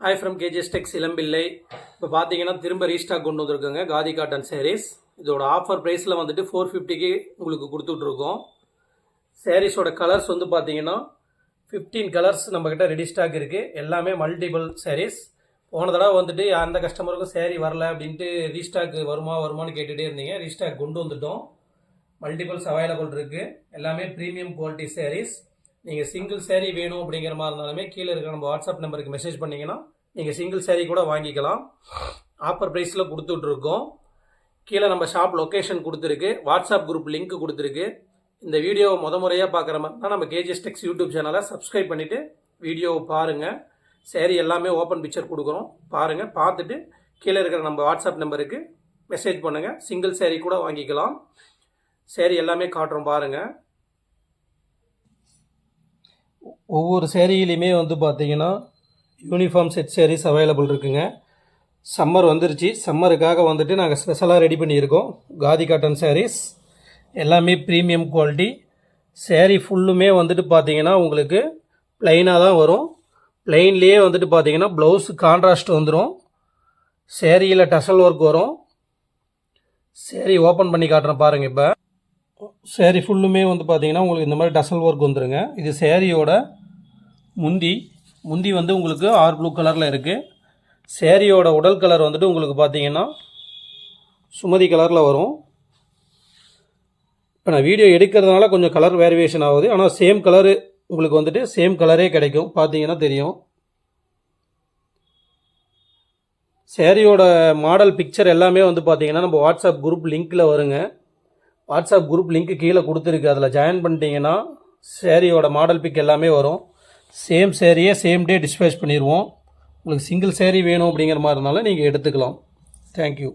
Hi from KGS Tex Ilampillai இப்போ பார்த்தீங்கன்னா திரும்ப ரீஸ்டாக் கொண்டு வந்திருக்கோங்க காதி காட்டன் சேரீஸ் இதோட ஆஃபர் ப்ரைஸில் வந்துட்டு ஃபோர் ஃபிஃப்டிக்கு உங்களுக்கு கொடுத்துட்ருக்கோம். சேரீஸோட கலர்ஸ் வந்து பார்த்தீங்கன்னா ஃபிஃப்டீன் கலர்ஸ் நம்மக்கிட்ட ரெடி ஸ்டாக் இருக்குது எல்லாமே மல்டிபிள் சேரீஸ் போன தடவை வந்துட்டு அந்த கஸ்டமருக்கும் சேரீ வரல அப்படின்ட்டு ரீஸ்டாக் வருமா வருமான்னு கேட்டுகிட்டே இருந்தீங்க. ரீஸ்டாக் கொண்டு வந்துட்டோம். மல்டிபிள்ஸ் அவைலபிள் இருக்குது எல்லாமே ப்ரீமியம் குவாலிட்டி சேரீஸ் நீங்கள் சிங்கிள் சேரீ வேணும் அப்படிங்கிற மாதிரி இருந்தாலுமே கீழே இருக்கிற நம்ம வாட்ஸ்அப் நம்பருக்கு மெசேஜ் பண்ணிங்கன்னா நீங்கள் சிங்கிள் சேரீ கூட வாங்கிக்கலாம். ஆஃபர் ப்ரைஸில் கொடுத்துட்ருக்கோம். கீழே நம்ம ஷாப் லொக்கேஷன் கொடுத்துருக்கு. வாட்ஸ்அப் குரூப் லிங்க் கொடுத்துருக்கு. இந்த வீடியோவை முத முறையாக பார்க்குற மாதிரி தான் நம்ம கேஜிஎஸ் டெக்ஸ் யூடியூப் சேனலை சப்ஸ்கிரைப் பண்ணிவிட்டு வீடியோவை பாருங்கள் சேரீ எல்லாமே ஓப்பன் பிக்சர் கொடுக்குறோம். பாருங்கள் பார்த்துட்டு கீழே இருக்கிற நம்ம வாட்ஸ்அப் நம்பருக்கு மெசேஜ் பண்ணுங்கள் சிங்கிள் சேரீ கூட வாங்கிக்கலாம். சேரீ எல்லாமே காட்டுறோம் பாருங்கள் ஒவ்வொரு சேரீலையுமே வந்து பார்த்தீங்கன்னா யூனிஃபார்ம் செட் சேரீஸ் அவைலபிள் இருக்குங்க. சம்மர் வந்துருச்சு. சம்மருக்காக வந்துட்டு நாங்கள் ஸ்பெஷலாக ரெடி பண்ணியிருக்கோம். காதி காட்டன் சேரீஸ் எல்லாமே ப்ரீமியம் குவாலிட்டி சேரீ ஃபுல்லுமே வந்துட்டு பார்த்தீங்கன்னா உங்களுக்கு ப்ளைனாக தான் வரும். ப்ளைன்லேயே வந்துட்டு பார்த்தீங்கன்னா ப்ளவுஸு கான்ட்ராஸ்ட் வந்துடும் சேரீயில் டசல் ஒர்க் வரும். சேரீ ஓப்பன் பண்ணி காட்டுறேன் பாருங்கள் இப்போ. சேரீ ஃபுல்லுமே வந்து பார்த்திங்கன்னா உங்களுக்கு இந்த மாதிரி டசல் ஒர்க் வந்துருங்க. இது சேரீயோட முந்தி முந்தி வந்து உங்களுக்கு ஆர் ப்ளூ கலரில் இருக்குது சேரீயோட உடல் கலர் வந்துட்டு உங்களுக்கு பார்த்திங்கன்னா சுமதி கலரில் வரும். இப்போ நான் வீடியோ எடுக்கிறதுனால கொஞ்சம் கலர் வேரியேஷன் ஆகுது. ஆனால் சேம் கலரு உங்களுக்கு வந்துட்டு சேம் கலரே கிடைக்கும். பார்த்தீங்கன்னா தெரியும். சேரீயோட மாடல் பிக்சர் எல்லாமே வந்து பார்த்தீங்கன்னா நம்ம வாட்ஸ்அப் குரூப் லிங்க்கில் வருங்க. வாட்ஸ்அப் குரூப் லிங்க் கீழே கொடுத்துருக்கு. அதில் ஜாயின் பண்ணிட்டீங்கன்னா சேரீயோட மாடல் பிக் எல்லாமே வரும். சேம் சேரீயே சேம் டே டிஸ்பேச் பண்ணிடுவோம். உங்களுக்கு சிங்கிள் சேரீ வேணும் அப்படிங்கிற மாதிரி இருந்தாலும் நீங்கள் எடுத்துக்கலாம். தேங்க்யூ